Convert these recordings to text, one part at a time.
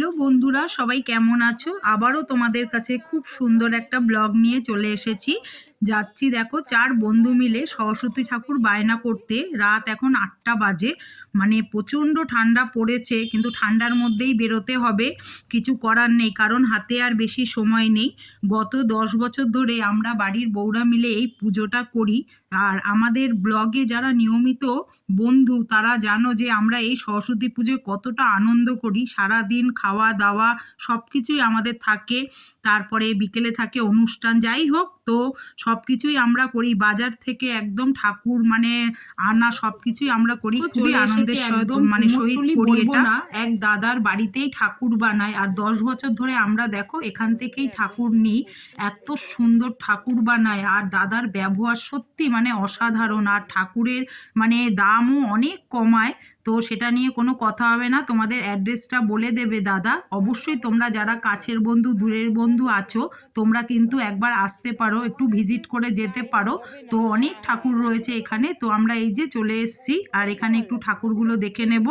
Hello বন্ধুরা, সবাই কেমন আছো? আবারও তোমাদের কাছে খুব সুন্দর একটা ব্লগ নিয়ে চলে এসেছি। যাচ্ছি দেখো, চার বন্ধু মিলে সরস্বতী ঠাকুর বায়না করতে। রাত এখন আটটা বাজে। মানে প্রচণ্ড ঠান্ডা পড়েছে, কিন্তু ঠান্ডার মধ্যেই বেরোতে হবে। কিছু করার নেই, কারণ হাতে আর বেশি সময় নেই। গত দশ বছর ধরে আমরা বাড়ির বউরা মিলে এই পুজোটা করি। আর আমাদের ব্লগে যারা নিয়মিত বন্ধু, তারা জানো যে আমরা এই সরস্বতী পুজোয় কতটা আনন্দ করি। সারা দিন খাওয়া দাওয়া সব কিছুই আমাদের থাকে। তারপরে বিকেলে থাকে অনুষ্ঠান। যাই হোক তো সব কিছুই আমরা করি। বাজার থেকে একদম ঠাকুর মানে আনা সব কিছুই আমরা করি। খুবই আনন্দের একদম মানে সহিত করি এটা এক দাদার বাড়িতেই ঠাকুর বানায়। আর দশ বছর ধরে আমরা দেখো এখান থেকেই ঠাকুর নিই। এত সুন্দর ঠাকুর বানায়। আর দাদার ব্যবহার সত্যি মানে অসাধারণ। আর ঠাকুরের মানে দামও অনেক কমায়। তো সেটা নিয়ে কোনো কথা হবে না। তোমাদের অ্যাড্রেসটা বলে দেবে দাদা। অবশ্যই তোমরা যারা কাছের বন্ধু, দূরের বন্ধু আছো, তোমরা কিন্তু একবার আসতে পারো, একটু ভিজিট করে যেতে পারো। তো অনেক ঠাকুর রয়েছে এখানে। তো আমরা এই যে চলে এসছি, আর এখানে একটু ঠাকুরগুলো দেখে নেব।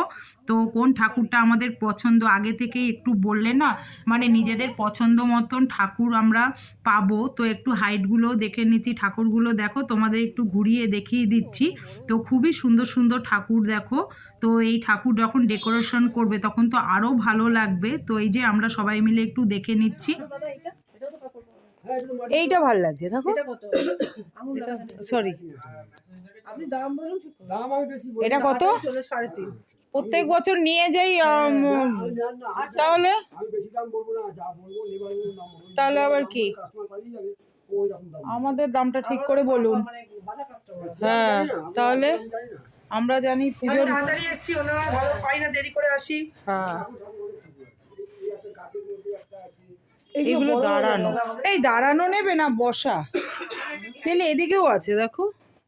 তো কোন ঠাকুরটা আমাদের পছন্দ? আগে থেকেই একটু বললে না? মানে নিজেদের পছন্দ মতন ঠাকুর আমরা পাবো। তো একটু হাইটগুলো দেখে নিচ্ছি। ঠাকুরগুলো দেখো তোমাদের একটু ঘুরিয়ে দেখিয়ে দিচ্ছি। তো খুবই সুন্দর সুন্দর ঠাকুর দেখো। তো এই ঠাকুর যখন ডেকোরেশন করবে তখন তো আরও ভালো লাগবে। তো এই যে আমরা সবাই মিলে একটু দেখে নিচ্ছি। এইটা ভালো লাগছে দেখো। সরি আপনি দাম বলুন ঠিক করে। দাম আমি বেশি বলি এটা কত প্রত্যেক বছর নিয়ে যাই না, না, তাহলে? তাহলে আবার কি? আমাদের দামটা ঠিক করে বলুন। মানে হ্যাঁ তাহলে আমরা জানি পুজোর তাড়াতাড়ি এসছি ভালো পাই না দেরি করে আসি। হ্যাঁ। এগুলো দাঁড়ানো। এই দাঁড়ানো নেবে না বসা। এদিকেও আছে দেখো।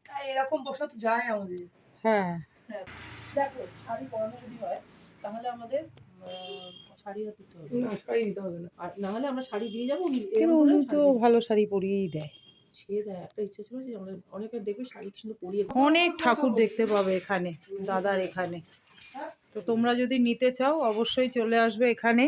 হ্যাঁ, এরকম বসা তো যায় আমাদের। হ্যাঁ। হ্যাঁ। দেখো শাড়ি পরানো যদি হয় তাহলে আমাদের শাড়ি দিতে হবে না। শাড়ি দিতে হবে না। আর না হলে আমরা শাড়ি দিয়ে যাব উনি কেন এরকম করে উনি তো ভালো শাড়ি পরিয়েই দেয়। সে দেয় একটা ইচ্ছে ছিল যে আমরা অনেকে দেখবে শাড়ি পরিয়ে অনেক ঠাকুর দেখতে পাবে এখানে দাদার এখানে। তো তোমরা যদি নিতে চাও অবশ্যই চলে আসবে এখানে।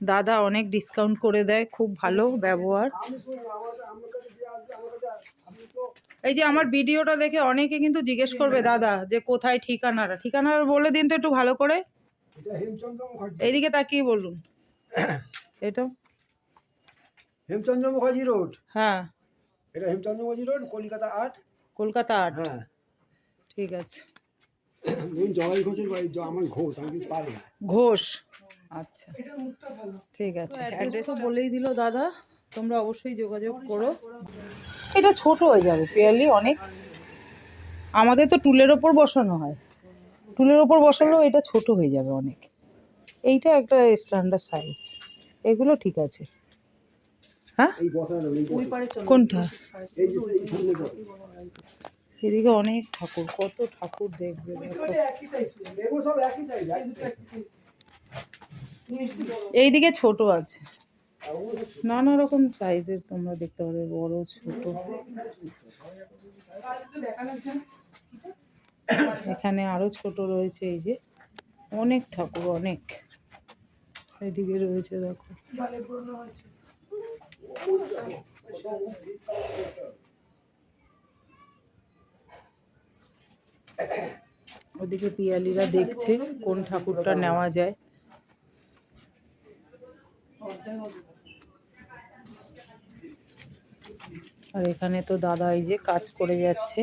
দাদা অনেক ডিসকাউন্ট করে দেয় খুব ভালো ব্যবহার আমি শুনুন আমার আমার কাছে যে আসবে আমার কাছে আপনি তো এই যে আমার ভিডিওটা দেখে অনেকে কিন্তু জিজ্ঞেস করবে দাদা যে কোথায় ঠিকানাটা? ঠিকানাটা বলে দিন তো একটু ভালো করে। এটা হেমচন্দ্র মুখার্জি। এইদিকে তাকিয়ে বলুন। এটা? হেমচন্দ্র মুখার্জি রোড। হ্যাঁ। এটা হেমচন্দ্র মুখার্জি রোড কলকাতা আট। কলকাতা আট। হ্যাঁ। ঠিক আছে। জগাই ঘোষের বাড়ি আমার ঘোষ আমি পারি না। ঘোষ। আচ্ছা। ঠিক আছে। অ্যাড্রেস তো বলেই দিল দাদা তোমরা অবশ্যই যোগাযোগ করো। এটা ছোট হয়ে যাবে পিয়ালি অনেক। আমাদের তো টুলের ওপর বসানো হয়। টুলের ওপর বসালেও এটা ছোট হয়ে যাবে অনেক। এইটা একটা স্ট্যান্ডার্ড সাইজ এগুলো ঠিক আছে। হ্যাঁ? এই বসানো এই ওই বসানো। পারে চলে। কোনটা? এদিকে অনেক ঠাকুর কত ঠাকুর দেখবে দেখো। একই সাইজ এগুলো সব একই সাইজ একই সাইজ এইদিকে ছোট আছে। নানা রকম সাইজের তোমরা দেখতে পাবে, বড়, ছোট। এখানে আরও ছোট রয়েছে, এই যে অনেক ঠাকুর, অনেক। এদিকে রয়েছে, দেখো। ওদিকে পিয়ালিরা দেখছে কোন ঠাকুরটা নেওয়া যায়। আর এখানে তো দাদা এই যে কাজ করে যাচ্ছে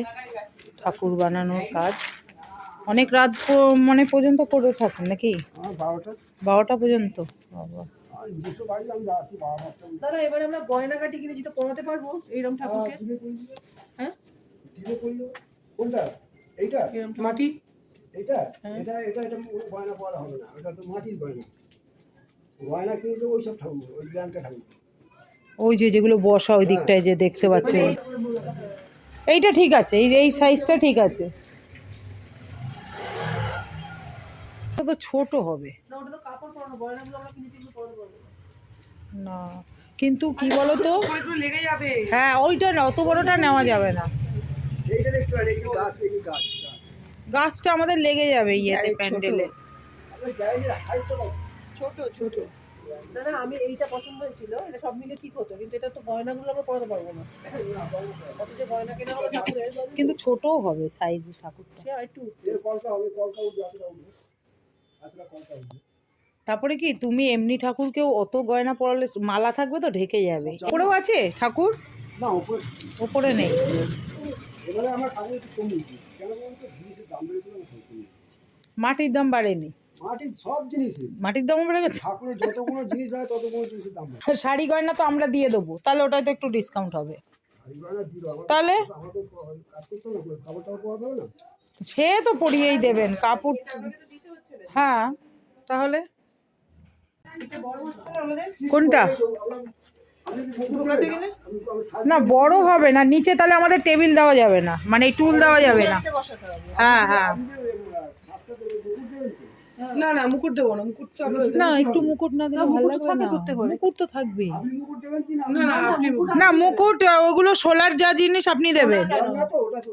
ঠাকুর বানানোর কাজ। অনেক রাত মানে পর্যন্ত করে থাকেন নাকি? বারোটা। বারোটা পর্যন্ত? বাবা। দাদা এবারে আমরা গয়নাগাটি কিনে যেটা পরাতে পারব এইরকম ঠাকুরকে? হ্যাঁ কোনটা? এইটা? মাটি? এটা হ্যাঁ। এটা এটা এটা গয়না পরা হবে না। ওটা তো মাটির গয়না। গয়না কিনলে ওই সব ঠাকুর ওই ঠাকুর। ওই যে যেগুলো বসা ওই দিকটায় যে দেখতে পাচ্ছ। এইটা ঠিক আছে এই এই সাইজটা ঠিক আছে। এটা তো ছোট হবে। না কিন্তু কি বলো তো লেগে যাবে। হ্যাঁ ওইটা না অত বড়টা নেওয়া যাবে না। গাছটা আমাদের লেগে যাবে ইয়েতে প্যান্ডেলে। ছোট ছোট। না না আমি এইটা পছন্দ হয়েছিল এটা সব মিলে ঠিক হতো কিন্তু এটা তো গয়নাগুলো আমরা পরাতে পারব না। অথচ গয়না কেনা হবে ঠাকুরের কিন্তু ছোটও হবে সাইজ ঠাকুরটা সে একটু কলকা হবে কলকা উঠবে এতটা কলকা উঠবে। তারপরে কি তুমি এমনি ঠাকুরকেও অত গয়না পরালে মালা থাকবে তো ঢেকে যাবে। ওপরেও আছে ঠাকুর? না উপরে ওপরে নেই। এবারে আমরা ঠাকুর একটু কমিয়ে দিয়েছি। কেন বলুন জিনিসের দাম বেড়েছিল আমরা কমিয়ে দিয়েছি। মাটির দাম বাড়েনি। মাটির সব জিনিসই। মাটির দামও বেড়ে গেছে? ঠাকুরের যতগুলো জিনিস হয় ততগুলো জিনিসের দাম শাড়ি গয়না তো আমরা দিয়ে দেবো তাহলে ওটাই তো একটু ডিসকাউন্ট হবে। তাহলে? সে তো পরিয়েই দেবেন কাপড় হ্যাঁ তাহলে? কোনটা? না বড় হবে না নিচে তাহলে আমাদের টেবিল দেওয়া যাবে না মানে টুল দেওয়া যাবে না। হ্যাঁ হ্যাঁ। না না মুকুট দেবো না মুকুট তো না একটু মুকুট না দিলে ভালো লাগবে না। মুকুট তো থাকবে মুকুট দেবেন কি না? না না আপনি না মুকুট ওগুলো সোলার যা জিনিস আপনি দেবেন। না তো ওটা তো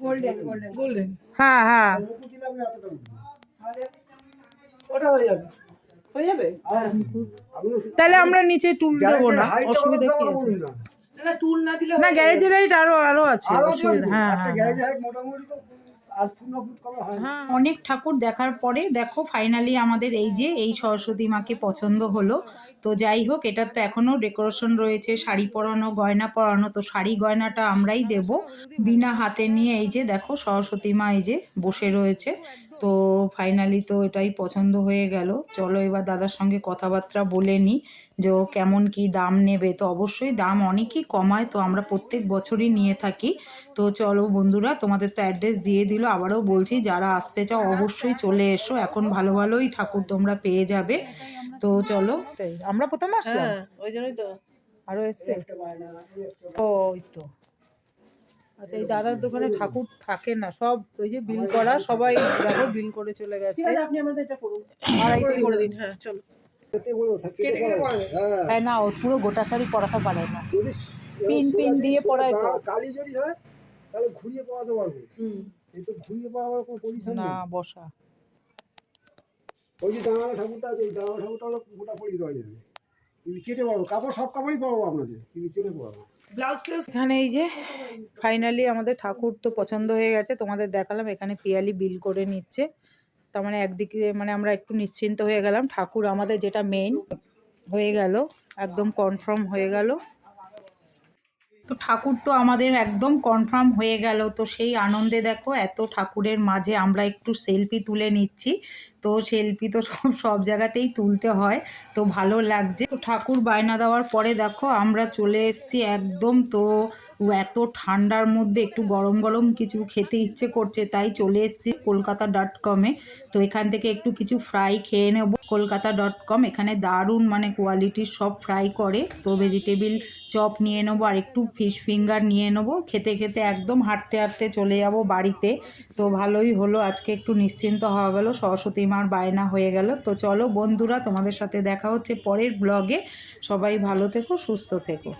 গোল্ডেন গোল্ডেন। গোল্ডেন। হ্যাঁ হ্যাঁ। ওটা হয়ে যাবে। হয়ে যাবে? তাহলে আমরা নিচে টুল দেবো না অসুবিধা কি আছে? না। টুল না দিলে না গ্যারেজের হাইট আরও আরও আছে অসুবিধা হ্যাঁ হ্যাঁ গ্যারেজ হাইট মোটামুটি তো হ্যাঁ অনেক ঠাকুর দেখার পরে, দেখো ফাইনালি আমাদের এই যে, এই সরস্বতী মাকে পছন্দ হলো। তো যাই হোক, এটার তো এখনও ডেকোরেশন রয়েছে, শাড়ি পরানো, গয়না পরানো, তো শাড়ি গয়নাটা আমরাই দেব। বিনা হাতে নিয়ে এই যে, দেখো, সরস্বতী মা এই যে, বসে রয়েছে। তো ফাইনালি তো এটাই পছন্দ হয়ে গেল। চলো এবার দাদার সঙ্গে কথাবার্তা বলে নিই যে ও কেমন কি দাম নেবে। তো অবশ্যই দাম অনেকই কমায় তো আমরা প্রত্যেক বছরই নিয়ে থাকি। তো চলো বন্ধুরা তোমাদের তো অ্যাড্রেস দিয়ে দিল। আবারও বলছি যারা আসতে চাও অবশ্যই চলে এসো। এখন ভালো ভালোই ঠাকুর তোমরা পেয়ে যাবে। তো চলো। আমরা প্রথমে আসলাম? হ্যাঁ ওই জন্যই তো। আরও এসছে? ও তো। আচ্ছা এই দাদার দোকানে ঠাকুর থাকে না সব ওই যে বিল করা সবাই দেখো বিল করে চলে গেছে। আপনি আমাদের এটা করুন। আড়াইটে করে দিন হ্যাঁ চলো। হ্যাঁ। না ও পুরো গোটা শাড়ি পরাতে পারে না। পিন পিন দিয়ে পরায় তো। কালি যদি হয় তাহলে ঘুরিয়ে পড়াতে পারব। এই তো ঘুরিয়ে পড়াবার কোনো পজিশন না বসা। ওই যে দাঁড়ানো ঠাকুরটা আছে ওই দাঁড়ানো ঠাকুরটা হলো গোটা পরিয়ে দেওয়া যাবে। কেটে পড়াবো কাপড় সব কাপড়ই পড়াবো আপনাদের। কিন্তু কেটে পড়াবো এখানে এই যে ফাইনালি আমাদের ঠাকুর তো পছন্দ হয়ে গেছে তোমাদের দেখালাম এখানে পিয়ালি বিল করে নিচ্ছে। তার মানে একদিকে মানে আমরা একটু নিশ্চিন্ত হয়ে গেলাম ঠাকুর আমাদের যেটা মেইন হয়ে গেল একদম কনফার্ম হয়ে গেল। তো ঠাকুর তো আমাদের একদম কনফার্ম হয়ে গেল। তো সেই আনন্দে দেখো এত ঠাকুরের মাঝে আমরা একটু সেলফি তুলে নিচ্ছি। তো সেলফি তো সব সব জায়গাতেই তুলতে হয়। তো ভালো লাগছে। তো ঠাকুর বায়না দেওয়ার পরে দেখো আমরা চলে এসছি একদম তো এত ঠান্ডার মধ্যে একটু গরম গরম কিছু খেতে ইচ্ছে করছে, তাই চলে এসেছি কলকাতা ডট কমে তো এখান থেকে একটু কিছু ফ্রাই খেয়ে নেব। কলকাতা ডট কম এখানে দারুণ মানে কোয়ালিটির সব ফ্রাই করে। তো ভেজিটেবিল চপ নিয়ে নেব আর একটু ফিশ ফিঙ্গার নিয়ে নেব। খেতে খেতে একদম হাঁটতে হাঁটতে চলে যাব বাড়িতে। তো ভালোই হলো, আজকে একটু নিশ্চিন্ত হওয়া গেল, সরস্বতী মার বায়না হয়ে গেল। তো চলো বন্ধুরা, তোমাদের সাথে দেখা হচ্ছে পরের ব্লগে সবাই ভালো থেকো, সুস্থ থেকো।